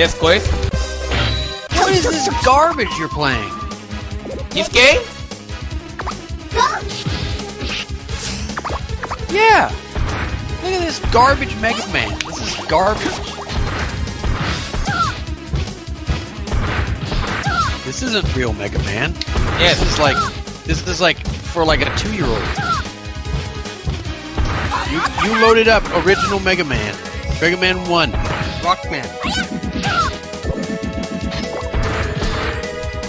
Yes, go ahead. What is this garbage you're playing? This game? Yeah. Look at this garbage Mega Man. This is garbage. This isn't real Mega Man. Yes. This is like this is like for like a two year old. You you loaded up original Mega Man. Mega Man One. Rockman.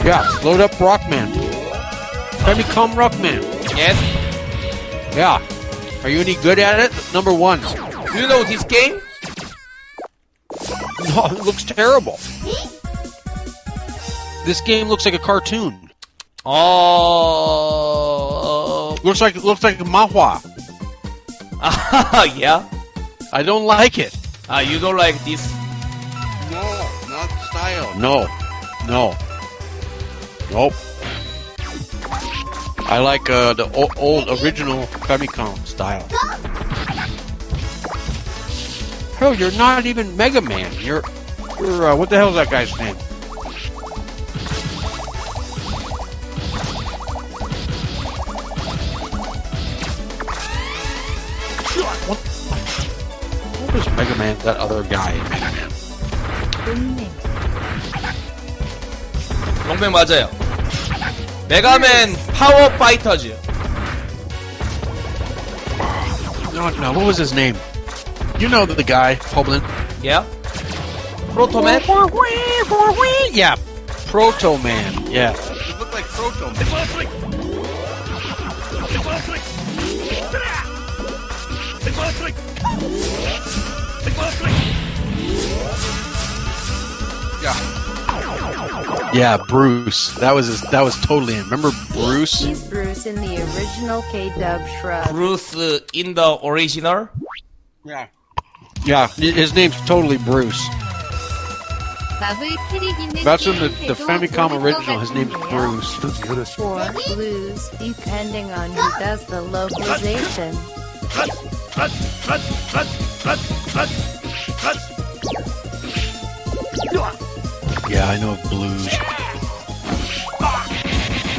Yeah, load up Rockman. Famicom Rockman. Yes. Yeah. Are you any good at it? Number one. Do you know this game? No, it looks terrible. This game looks like a cartoon. Oh. Looks like looks like a mahua. Uh, yeah. I don't like it. Ah, you don't like this? No. No, no, nope. I like uh, the o- old original Famicom style. Hell, you're not even Mega Man. You're, you're uh, what the hell is that guy's name? What? What was Mega Man? That other guy Mega Man? 용맹 맞아요. 메가맨 파워 파이터즈. No, no. What was his name? You know the guy, Hoblin. Yeah. 프로토맨? Yeah, Proto Man. Yeah. It looked like Proto Man. Yeah. Yeah, Bruce. That was his, that was totally him. Remember Bruce? He's Bruce in the original K Dub Shrug. Bruce uh, in the original. Yeah. Yeah, his name's totally Bruce. That's in the, the Famicom original. His name's Bruce. Or Blues, depending on who does the localization. Yeah, I know of blues.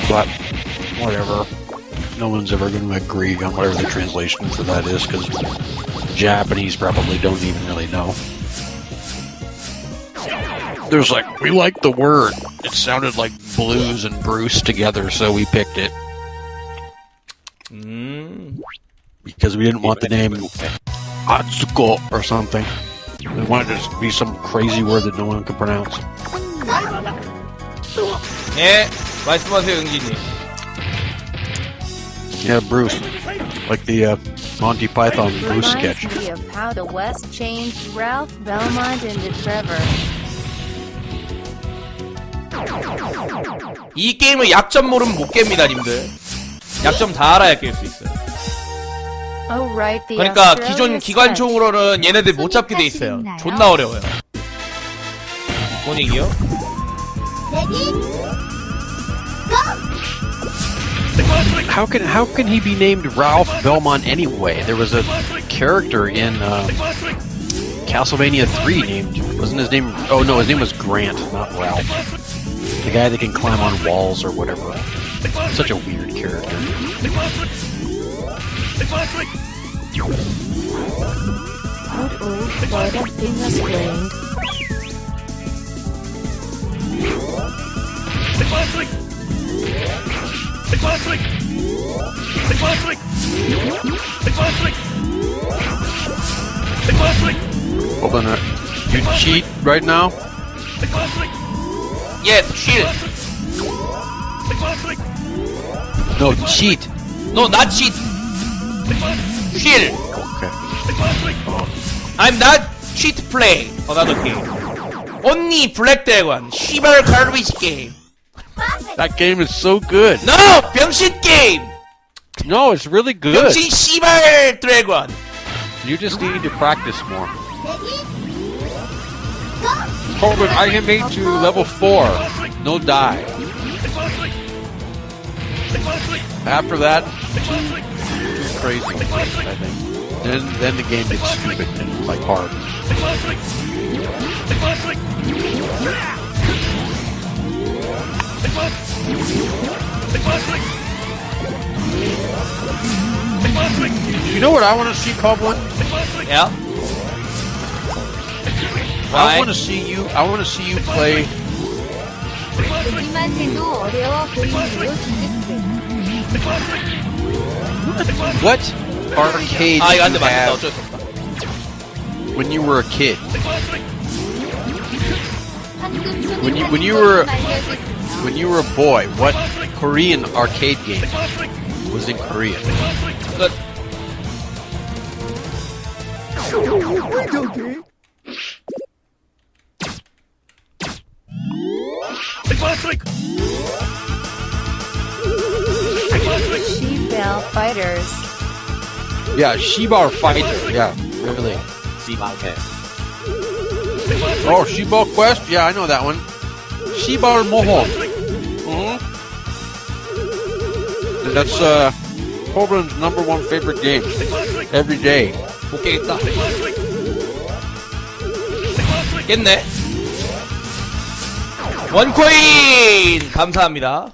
But, whatever. No one's ever going to agree on whatever the translation for that is, because Japanese probably don't even really know. There's like, we like the word. It sounded like blues and Bruce together, so we picked it. 음. Because we didn't want the name Atsuko or something. We wanted it to be some crazy word that no one could pronounce. 예. 말씀하세요, 응진이. Yeah, Bruce. Like the uh, Monty Python Bruce reminds sketch. me of how the West changed Ralph Belmont into Trevor. 이 게임을 약점 모르면 못 깹니다, 님들. 약점 다 알아야 깰 수 있어요. Oh right, the 그러니까 Australia 기존 sketch. 기관총으로는 얘네들 못 잡게 돼 있어요. 존나 어려워요. 뭔 얘기요? How can how can he be named Ralph Belmont anyway? There was a character in uh, Castlevania 3 named wasn't his name? Oh no, his name was Grant, not Ralph. The guy that can climb on walls or whatever. Such a weird character. Could old Florida Hold on, uh, you cheat right now? Yes, cheat No, cheat! No, not cheat! Cheat! Okay. I'm not cheat play on other game. Only black dragon, 씨발 garbage game. That game is so good. No, 병신 game. No, it's really good. 병신 씨발 You just need to practice more. Corbin, I am made to level four. No die. After that, crazy. I think. Then, then the game gets stupid and like hard. You know what I want to see, Coblin? Yeah? Why? I want to see you. I want to see you play. what arcade I got you have when you were a kid? When you when you were when you were a boy, what Korean arcade game was in Korea? 끝. She-Belle Fighters. Yeah, Shibar Fighter. Yeah, really. Oh, Shibar Quest. Yeah, I know that one. Shibar Mohon. That's uh, Coblin's number one favorite game every day. 못 깨겠다. 깼네. 원코인 감사합니다.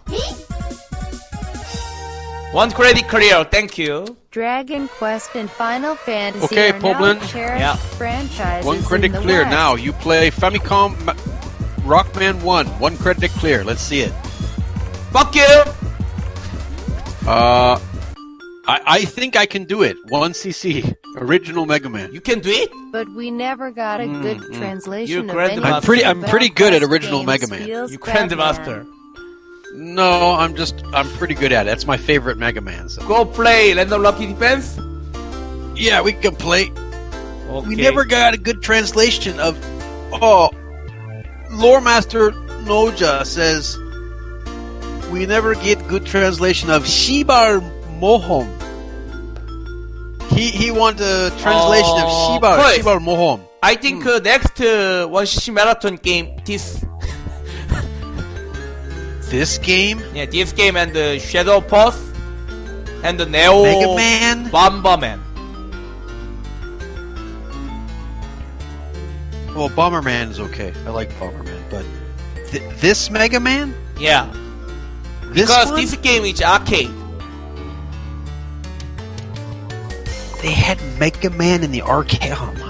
원 크레딧 클리어 땡큐. Dragon Quest and Final Fantasy Okay, are Poblin. now cherished Yeah. franchises One in credit the clear. West. Now you play Famicom Ma- Rockman One. One credit clear. Let's see it. Fuck you. Uh, I I think I can do it. One CC original Mega Man. You can do it. But we never got a good Mm, mm. translation You of Grandmaster. any I'm pretty- I'm pretty good at original Mega Man. feels You Batman. grandmaster. No, I'm just I'm pretty good at it. That's my favorite Mega Man. So. Go play let Random Lucky Defense. Yeah, we can play. Okay. We never got a good translation of. Oh, Lore Master Noja says we never get good translation of Shibar Mohom. He he want a translation of Oh, Shibar right. Shibar Mohom. I think uh, next uh, one CC marathon game this This game, yeah this game and uh, Shadow Pulse and the Neo Mega Man. Bomberman. Well, Bomberman is okay. I like Bomberman, but th- this Mega Man, Yeah, this because one, this game is arcade. they had Mega Man in the arcade. Oh my